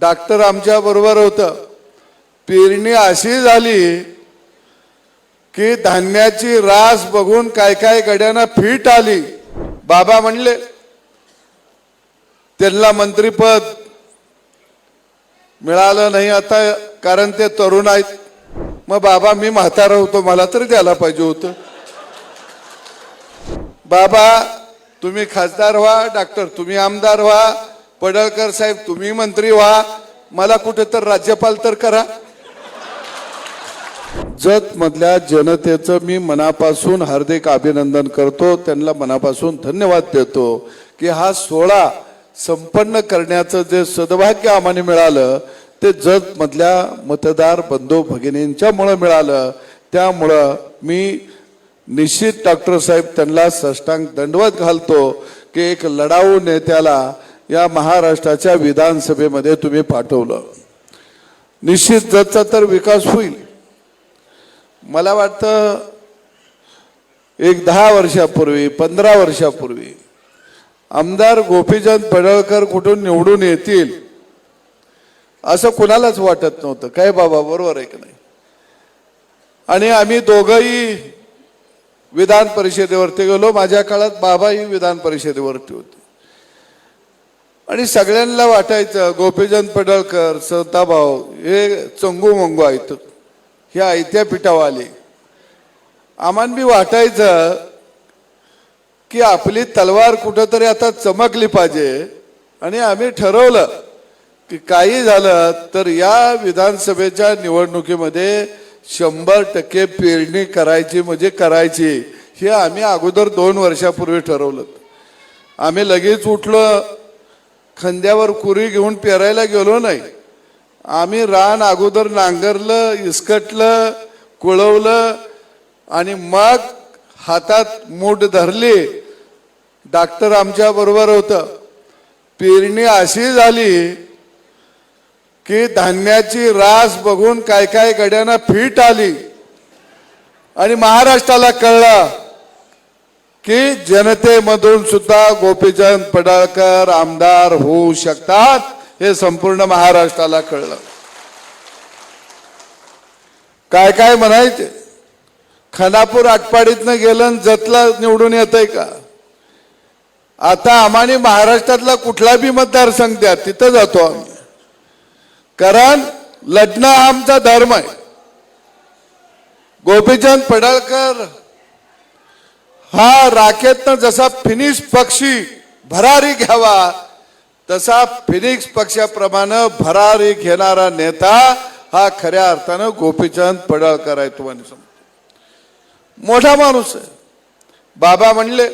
Doctor आमच्या बरोबर होतं. पेरणी अशी झाली की धान्याची रास बघून काय काय गड्यांना फीट आली. बाबा म्हणले त्यांना मंत्रीपद मिळालं नाही आता कारण ते तरुण आहेत. मग बाबा मी म्हातारा होतो मला तरी द्यायला पाहिजे होतं. बाबा तुम्ही खासदार व्हा डॉक्टर तुम्ही आमदार व्हा. पडळकर साहेब तुम्ही मंत्री व्हा. मला कुठे तर राज्यपाल तर करा. जत मधल्या जनतेचं मी मनापासून हार्दिक अभिनंदन करतो. त्यांना मनापासून धन्यवाद देतो की हा सोहळा संपन्न करण्याचं जे सद्भाग्य आम्हाला मिळालं ते जत मधल्या मतदार बंधू भगिनींच्यामुळं मिळालं. त्यामुळं मी निश्चित डॉक्टर साहेब त्यांना सष्टांग दंडवत घालतो की एक लढाऊ नेत्याला या महाराष्ट्राच्या विधानसभेमध्ये तुम्ही पाठवलं. निश्चित जतचा तर विकास होईल. मला वाटतं एक दहा वर्षापूर्वी पंधरा वर्षापूर्वी आमदार गोपीचंद पडळकर कुठून निवडून येतील असं कुणालाच वाटत नव्हतं. काय बाबा बरोबर आहे की नाही? आणि आम्ही दोघंही विधान परिषदेवरती गेलो. माझ्या काळात बाबाही विधान परिषदेवरती होते. आणि सगळ्यांना वाटायचं गोपीचंद पडळकर सताभाऊ हे चंगू मंगू आहेत. हे आयत्या पिठावर आले आम्हाला बी वाटायचं की आपली तलवार कुठंतरी आता चमकली पाहिजे. आणि आम्ही ठरवलं की काही झालं तर या विधानसभेच्या निवडणुकीमध्ये शंभर टक्के पेरणी करायची म्हणजे करायची. हे आम्ही अगोदर दोन वर्षापूर्वी ठरवलं. आम्ही लगेच उठलो खांद्यावर कुरी घेऊन पेरायला गेलो नाही. आम्ही रान अगोदर नांगरलं इसकटलं कुळवलं आणि मग हातात मूठ धरली. डॉक्टर आमच्या बरोबर होतं. पेरणी अशी झाली की धान्याची रास बघून काय काय गड्यांना फीट आली. आणि महाराष्ट्राला कळलं की जनतेमधून सुद्धा गोपीचंद पडळकर आमदार होऊ शकतात हे संपूर्ण महाराष्ट्राला कळलं. काय काय म्हणायचे? खानापूर आटपाडीतनं गेलं जतला निवडून येतंय का? आता आम्हाने महाराष्ट्रातला कुठला बी मतदारसंघ द्या तिथं जातो आम्ही. कारण लढणं हा आमचा धर्म आहे. गोपीचंद पडळकर हा राखेतनं जसा फिनिक्स पक्षी भरारी घ्यावा तसा फिनिक्स पक्षाप्रमाणे भरारी घेणारा नेता हा खऱ्या अर्थानं गोपीचंद पडळकर आहे तुम्हाला समजतो मोठा माणूस आहे. बाबा म्हणले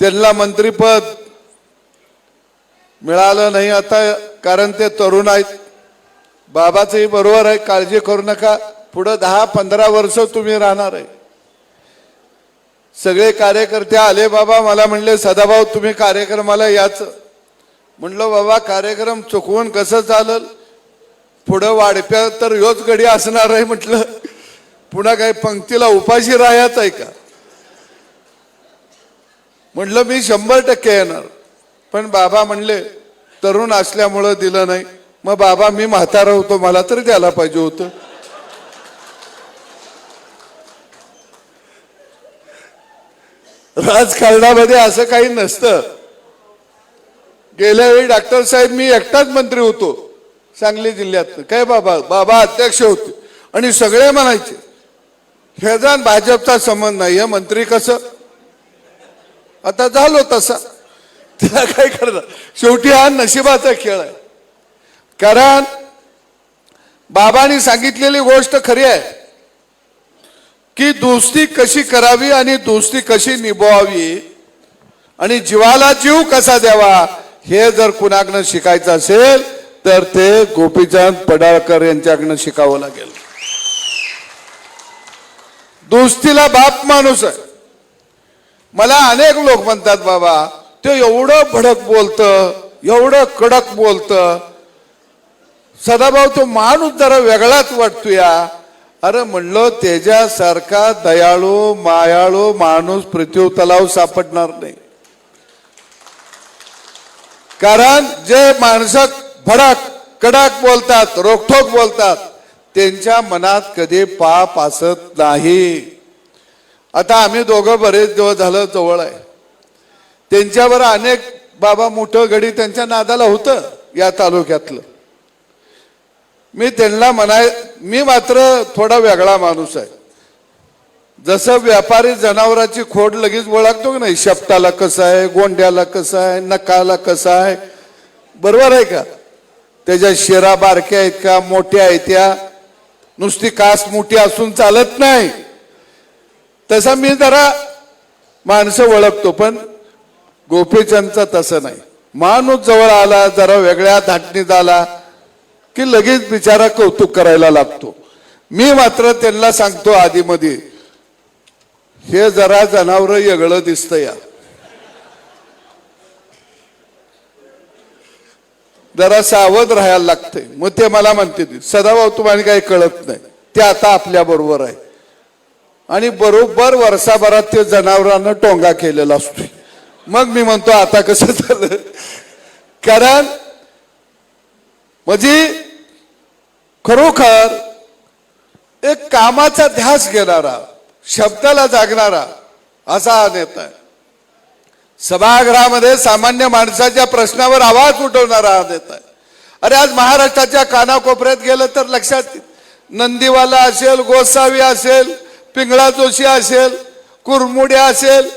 त्यांना मंत्रीपद मिळालं नाही आता कारण ते तरुण आहेत. बाबाचंही बरोबर आहे काळजी करू नका. पुढं दहा पंधरा वर्ष तुम्ही राहणार आहे. सगळे कार्यकर्ते आले बाबा मला म्हणले सदाभाऊ तुम्ही कार्यक्रमाला याच. म्हणलं बाबा कार्यक्रम चुकवून कसं चालल? पुढं वाढप्या तर योच गडी असणार आहे म्हटलं. पुन्हा काही पंक्तीला उपाशी राहायचं आहे का? म्हटलं मी शंभर टक्के येणार. पण बाबा म्हणले तरुण असल्यामुळं दिलं नाही. मग बाबा मी म्हातारा होतो मला तर द्यायला पाहिजे होतं. राजकारणामध्ये असं काही नसतं. गेल्या वेळी डॉक्टर साहेब मी एकटाच मंत्री होतो सांगली जिल्ह्यात काय बाबा बाबा अध्यक्ष होते. आणि सगळे म्हणायचे ह्याचा भाजपचा संबंध नाही हे मंत्री कसं? आता झालो तसा. त्याला काय करणार? शेवटी हा नशिबाचा खेळ आहे. कारण बाबांनी सांगितलेली गोष्ट खरी आहे. की दोस्ती कशी करावी आणि दोस्ती कशी निभवावी? आणि जीवाला जीव कसा द्यावा? हे जर कुणाकडनं शिकायचं असेल तर ते गोपीचंद पडाळकर यांच्याकडनं शिकावं लागेल. दोस्तीला बाप माणूस आहे. मला अनेक लोक म्हणतात बाबा ते एवढं भडक बोलतं एवढं कडक बोलतं. सदाभाऊ तो माणूस जरा वेगळाच वाटतो या अरे म्हणलं त्याच्यासारखा दयाळू मायाळू माणूस पृथ्वी तलाव सापडणार नाही. कारण जे माणसं भडक कडक बोलतात रोखोक बोलतात त्यांच्या मनात कधी पाप असत नाही. आता आम्ही दोघं बरेच दिवस झालं जवळ आहे. त्यांच्यावर अनेक बाबा मोठं गडी त्यांच्या नादाला होतं या तालुक्यातलं. मी त्यांना म्हणाय मी मात्र थोडा वेगळा माणूस आहे. जसं व्यापारी जनावराची खोड लगेच ओळखतो की नाही? शेपटाला कसं आहे? गोंड्याला कसं आहे? नकाला कसं आहे? बरोबर आहे का? त्याच्या शिरा बारक्या आहेत का? मोठ्या आहेत त्या? नुसती कास मोठी असून चालत नाही. तसा मी जरा माणसं ओळखतो पण गोपीचंदचा तसं नाही. माणूस जवळ आला जरा वेगळ्या धाटणीत आला की लगेच बिचारा कौतुक करायला लागतो. मी मात्र त्यांना सांगतो आधीमध्ये हे जरा जनावर वेगळं दिसतं या. जरा सावध राहायला लागतंय. मग ते मला म्हणते सदाभाऊ तुम्हाला काही कळत नाही. ते आता आपल्या बरोबर आहे. आणि बरोबर वर्षाभरात ते जनावरांना टोंगा केलेला असतो मग मी म्हणतो आता कसं झालं? कारण म्हणजे खरोखर एक कामाचा ध्यास घेणारा शब्दाला जागणारा असा हा नेता आहे. सभागृहामध्ये सामान्य माणसाच्या प्रश्नावर आवाज उठवणारा हा नेता आहे. अरे आज महाराष्ट्राच्या कानाकोपऱ्यात गेलं तर लक्षात नंदीवाला असेल गोसावी असेल पिंगळा जोशी असेल कुरमुडे असेल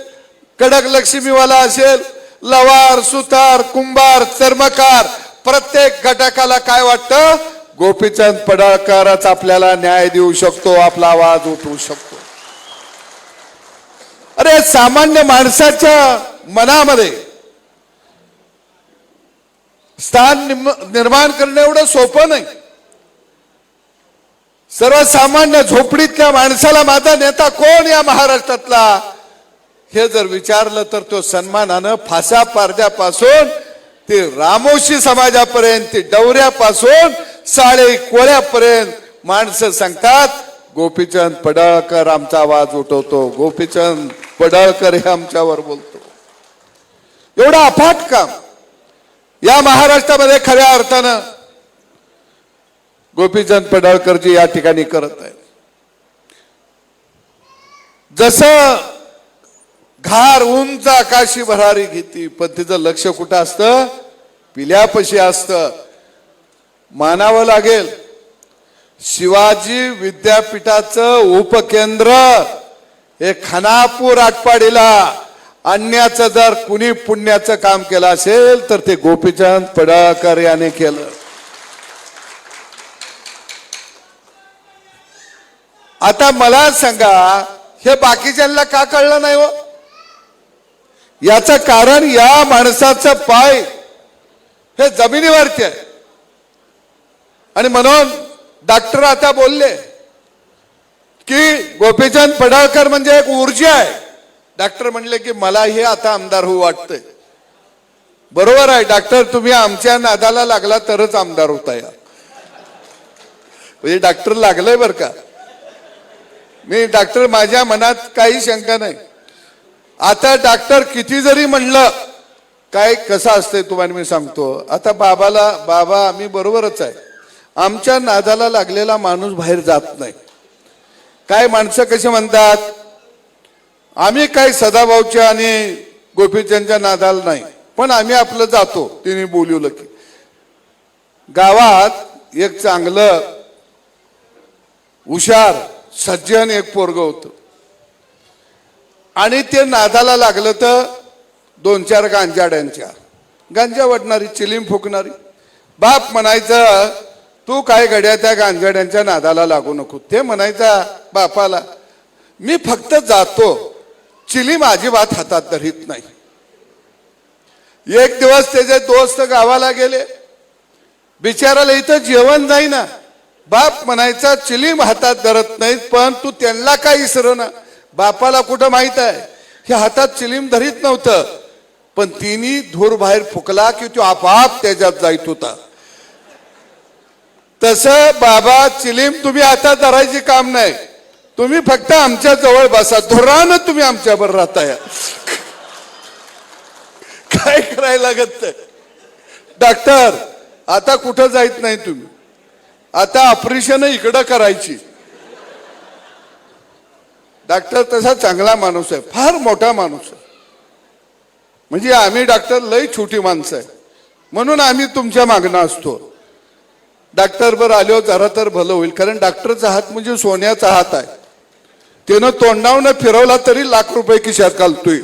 कडक लक्ष्मीवाला असेल लवार सुतार कुंभार चर्मकार प्रत्येक घटकाला काय वाटतं? गोपीचंद पडळकरच आपल्याला न्याय देऊ शकतो आपला आवाज उठवू शकतो. अरे सामान्य माणसाच्या मनामध्ये स्थान निम- निर्माण करणं एवढं सोपं नाही. सर्वसामान्य झोपडीतल्या माणसाला माझा नेता कोण या महाराष्ट्रातला? हे जर विचारलं तर तो सन्मानानं फासा पारद्यापासून ते रामोशी समाजापर्यंत ते डवऱ्यापासून साळे कोळ्यापर्यंत माणसं सांगतात गोपीचंद पडळकर आमचा आवाज उठवतो गोपीचंद पडळकर हे आमच्यावर बोलतो. एवढं अफाट काम. या महाराष्ट्रामध्ये खऱ्या अर्थानं गोपीचंद पडळकरजी या ठिकाणी करत आहेत. जसं घार उंच आकाशी भरारी घेती. पण तिचं लक्ष कुठं असतं? पिल्यापशी असतं. मानावं लागेल. शिवाजी विद्यापीठाचं उपकेंद्र हे खानापूर आटपाडीला आणण्याचं जर कुणी पुण्याचं काम केलं असेल तर ते गोपीचंद पडळकर याने केलं. आता मला सांगा हे बाकीच्यांना का कळलं नाही हो? याचं कारण या माणसाचं पाय हे जमिनीवरती आहे. आणि म्हणून डॉक्टर आता बोलले की गोपीचंद पडळकर म्हणजे एक ऊर्जा आहे. डॉक्टर म्हणले की मला हे आता आमदार होऊ वाटतंय. बरोबर आहे डॉक्टर तुम्ही आमच्या नादाला लागला तरच आमदार होता या. म्हणजे डॉक्टर लागलंय बरं का. मी डॉक्टर माझ्या मनात काही शंका नाही. आता डॉक्टर किती जरी म्हणलं काय कसं असतंय तुम्हाला मी सांगतो. आता बाबाला बाबा आम्ही बरोबरच आहे. आमच्या नादाला लागलेला माणूस बाहेर जात नाही. काय माणसं कशी म्हणतात आम्ही काय सदाभाऊच्या आणि गोपीचंदच्या नादाला नाही पण आम्ही आपलं जातो तिने बोलवलं की. गावात एक चांगलं हुशार सज्जन एक पोरग होतं. आणि ते नादाला लागलं तर दोन चार गांजाड्यांच्या. गांजा वाटणारी चिलीम फुकणारी. बाप म्हणायचं तू काय घड्या त्या गांजाड्यांच्या नादाला लागू नको ते म्हणायचा बापाला मी फक्त जातो. चिलीम अजिबात हातात धरीत नाही. एक दिवस त्याचे दोस्त गावाला गेले. बिचाराला इथं जेवण जाईना. बाप म्हणायचा चिलीम हातात धरत नाहीत पण तू त्यांना काय इसर ना? बापाला कुठं माहीत आहे? हे हातात चिलीम धरीत नव्हतं. पण तिने धूर बाहेर फुकला की तो आपाप त्याच्यात जायत होता. तसं बाबा चिलीम तुम्ही आता धरायची काम नाही. तुम्ही फक्त आमच्या जवळ बसा. धुरानं तुम्ही आमच्यावर राहताय. काय करायला लागत डॉक्टर आता कुठं जायत नाही तुम्ही? आता ऑपरेशन इकडं करायची. डॉक्टर तसा चांगला माणूस आहे फार मोठा माणूस आहे. म्हणजे आम्ही डॉक्टर लय छोटी माणसं आहे. म्हणून आम्ही तुमच्या मागणं असतो. डॉक्टरवर आलो जरा तर भलं होईल कारण डॉक्टरचा हात म्हणजे सोन्याचा हात आहे. त्यानं तोंडावनं फिरवला तरी लाख रुपये खिशात घालतोय.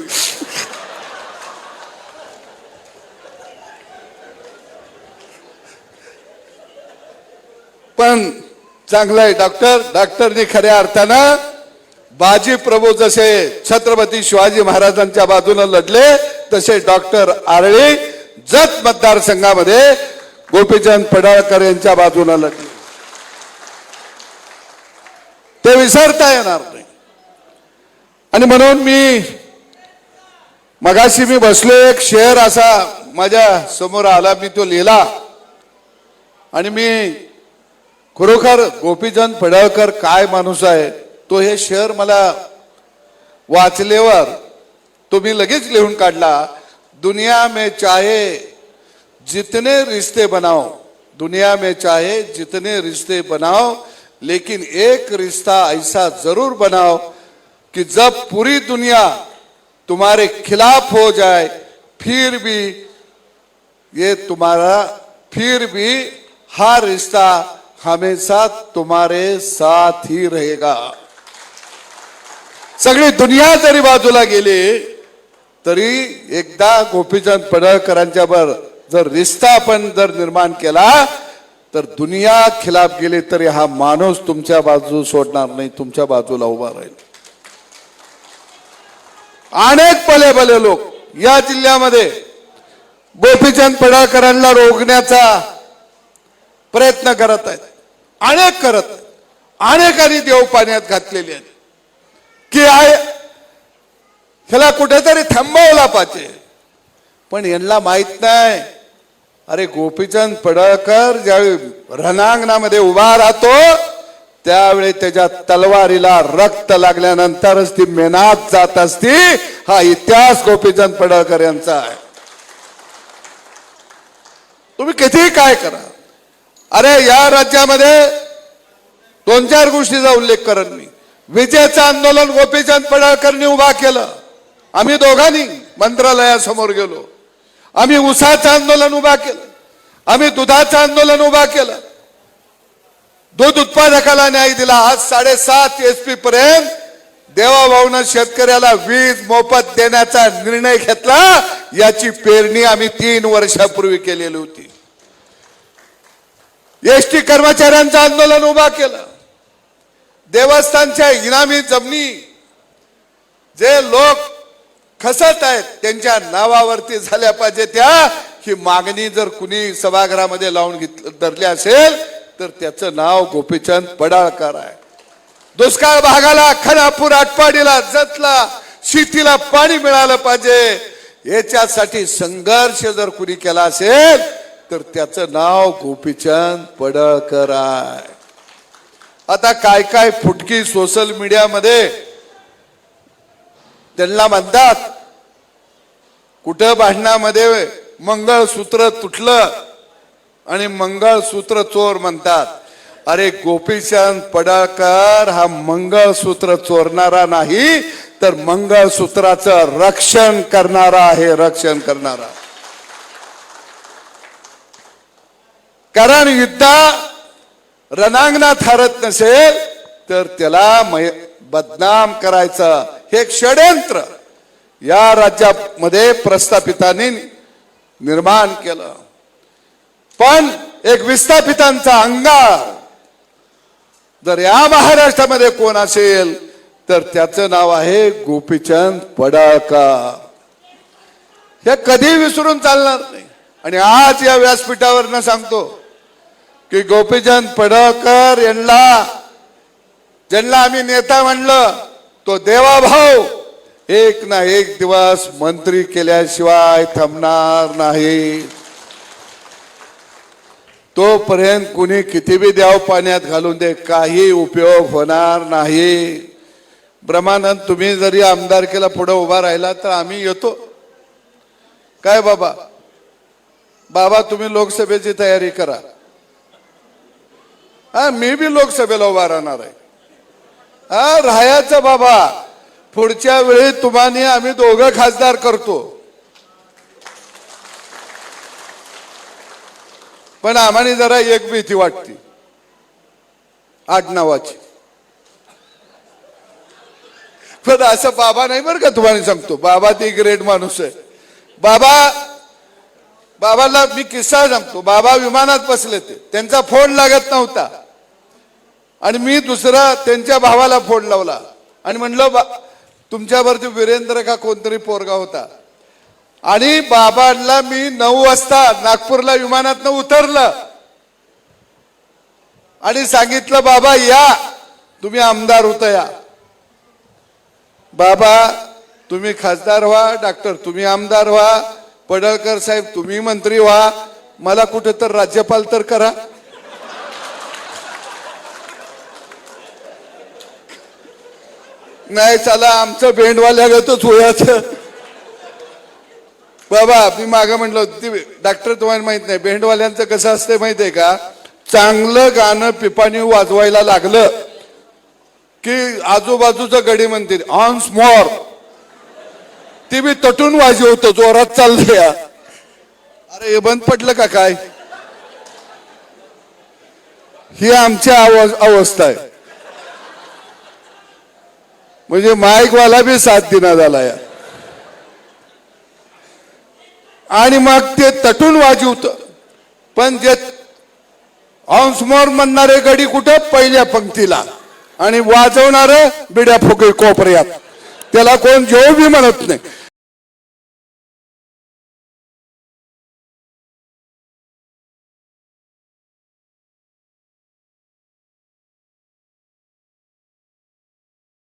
पण चांगलं आहे डॉक्टर डॉक्टरने खऱ्या अर्थानं बाजी प्रभू जसे छत्रपती शिवाजी महाराजांच्या बाजूने लढले तसे डॉक्टर आरळी जत मतदारसंघामध्ये गोपीचंद पडाळकर यांच्या बाजूने लढले. ते विसरता येणार नाही. आणि म्हणून मी मगाशी मी बसलो एक शेअर असा माझ्यासमोर आला मी तो लिहिला. आणि मी खरोखर गोपीचंद पडळकर काय माणूस आहे तो हे शहर मला वाचल्यावर तो मी लगेच लिहून काढला, दुनिया में चाहे जितने रिश्ते बनाओ, दुनिया में चाहे जितने रिश्ते बनाओ, लेकिन एक रिश्ता ऐसा ज़रूर बनाओ कि जब पूरी दुनिया तुम्हारे खिलाफ हो जाए, फिर भी ये तुम्हारा, फिर भी हर रिश्ता हमेशा तुम्हारे साथ ही रहेगा। सगळी दुनिया जरी बाजूला गेली तरी एकदा गोपीचंद पडळकरांच्या वर जर रिश्ता आपण जर निर्माण केला तर दुनिया खिलाफ गेली तरी हा माणूस तुमच्या बाजू सोडणार नाही तुमच्या बाजूला उभा राहील. अनेक भले भले लोक या जिल्ह्यामध्ये गोपीचंद पडळकरांना रोखण्याचा प्रयत्न करत आहेत. अनेक करत आहेत. अनेकांनी देव पाण्यात घातलेले आहेत. की आय ह्याला कुठेतरी थांबवला पाहिजे. पण यांना माहीत नाही. अरे गोपीचंद पडळकर ज्यावेळी रणांगणामध्ये उभा राहतो त्यावेळी त्याच्या तलवारीला रक्त लागल्यानंतरच ती मेनात जात असती. हा इतिहास गोपीचंद पडळकर यांचा आहे. तुम्ही किती काय करा. अरे या राज्यामध्ये दोन चार गोष्टीचा उल्लेख करत मी. विजेचं आंदोलन गोपीचंद पडळकरनी उभा केलं. आम्ही दोघांनी मंत्रालयासमोर गेलो. आम्ही उसाचं आंदोलन उभा केलं. आम्ही दुधाचं आंदोलन उभा केलं. दूध उत्पादकाला न्याय दिला. आज साडेसात एस पी पर्यंत देवाभाऊन शेतकऱ्याला वीज मोफत देण्याचा निर्णय घेतला. याची पेरणी आम्ही तीन वर्षापूर्वी केलेली होती. एस टी कर्मचाऱ्यांचं आंदोलन उभा केलं. देवस्थानच्या इनामी जमिनी जे लोक खसत आहेत त्यांच्या नावावरती झाल्या पाहिजे त्या ही मागणी जर कुणी सभागृहामध्ये लावून घेतलं धरली असेल तर त्याचं नाव गोपीचंद पडाळकर आहे. दुष्काळ भागाला खरापूर आटपाडीला जतला शेतीला पाणी मिळालं पाहिजे. याच्यासाठी संघर्ष जर कुणी केला असेल तर त्याचं नाव गोपीचंद पडळकर आहे. आता काय काय फुटकी सोशल मीडियामध्ये त्यांना म्हणतात कुठं भांडणामध्ये मंगळसूत्र तुटलं आणि मंगळसूत्र चोर म्हणतात. अरे गोपीचंद पडाळकर हा मंगळसूत्र चोरणारा नाही तर मंगळसूत्राचं रक्षण करणारा आहे रक्षण करणारा. कारण युद्धा रणांगणात हरत नसेल तर त्याला बदनाम करायचं हे एक षडयंत्र या राज्यामध्ये प्रस्थापितांनी निर्माण केलं. पण एक विस्थापितांचा अंगार जर या महाराष्ट्रामध्ये कोण असेल तर त्याचं नाव आहे गोपीचंद पडाका हे कधी विसरून चालणार नाही. आणि आज या व्यासपीठावरनं सांगतो की गोपीचंद पडळकर यांना ज्यांना आम्ही नेता म्हणलं तो देवाभाऊ. एक ना एक दिवस मंत्री केल्याशिवाय थांबणार नाही. तोपर्यंत कुणी किती बी द्याव पाण्यात घालून दे काही उपयोग होणार नाही. ब्रह्मानंद तुम्ही जरी आमदारकीला पुढे उभा राहिला तर आम्ही येतो. काय बाबा? बाबा तुम्ही लोकसभेची तयारी करा. हा मी बी लोकसभेला उभा राहणार आहे. हा राहायचं बाबा. पुढच्या वेळी तुम्हाला आम्ही दोघं खासदार करतो. पण आम्हाला जरा एक भीती वाटते. आडनावाची पण असं बाबा नाही बरं का तुम्हाला सांगतो. बाबा ती ग्रेट माणूस आहे. बाबा बाबाला मी किस्सा सांगतो. बाबा विमानात बसले ते. त्यांचा फोन लागत नव्हता. आणि मी दुसरा त्यांच्या भावाला फोन लावला. आणि म्हणलं बा तुमच्यावरती वीरेंद्र का कोणतरी पोरगा होता? आणि बाबांना मी नऊ वाजता नागपूरला विमानातनं उतरलं. आणि सांगितलं बाबा या. तुम्ही आमदार होता या. बाबा तुम्ही खासदार व्हा. डॉक्टर तुम्ही आमदार व्हा. पडळकर साहेब तुम्ही मंत्री व्हा. मला कुठे तर राज्यपाल तर करा. नाही चला आमचं भेंडवाल्यागतच होयाचं बाबा मी मागं म्हटलं ती डॉक्टर तुम्हाला माहीत नाही भेंडवाल्यांचं कसं असतं माहितीये का? चांगलं गाणं पिपाणी वाजवायला लागलं की आजूबाजूचं गडी म्हणतील ऑन स्मॉर ते बी तटून वाजवतो जोरात चाललंय अरे हे बंद पडलं का काय? ही आमची अवस्था आहे. म्हणजे माईकवाला बी साथ दिना झाला या. आणि मग ते तटून वाजवत पण जे हंसमोर म्हणणारे गडी कुठं? पहिल्या पंक्तीला. आणि वाजवणारे बिड्या फुके कोपऱ्यात. त्याला कोण जेव बी म्हणत नाही.